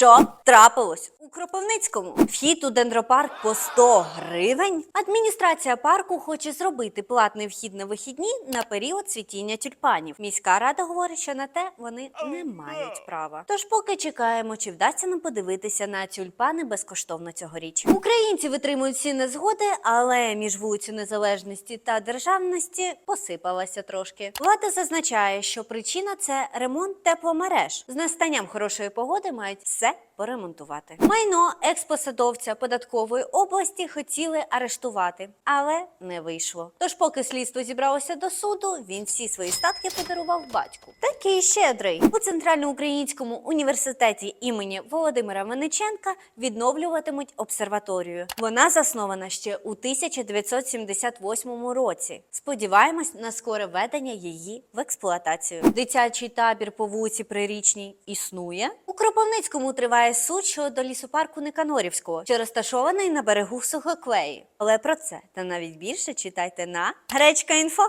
Що трапилось у Кропивницькому? Вхід у дендропарк по 100 гривень. Адміністрація парку хоче зробити платний вхід на вихідні на період цвітіння тюльпанів. Міська рада говорить, що на те вони не мають права. Тож, поки чекаємо, чи вдасться нам подивитися на тюльпани безкоштовно цьогоріч. Українці витримують всі незгоди, але між вулицю Незалежності та державності посипалася трошки. Влада зазначає, що причина це ремонт тепломереж. З настанням хорошої погоди мають все поремонтувати. Майно експосадовця податкової області хотіли арештувати, але не вийшло. Тож, поки слідство зібралося до суду, він всі свої статки подарував батьку. Такий щедрий у центральноукраїнському університеті імені Володимира Винниченка відновлюватимуть обсерваторію. Вона заснована ще у 1978 році. Сподіваємось на скоре введення її в експлуатацію. Дитячий табір по вулиці Прирічній існує. У Кропивницькому триває суд щодо лісопарку Никанорівського, що розташований на берегу Сухоклеї. Але про це та навіть більше читайте на Гречка Інфо.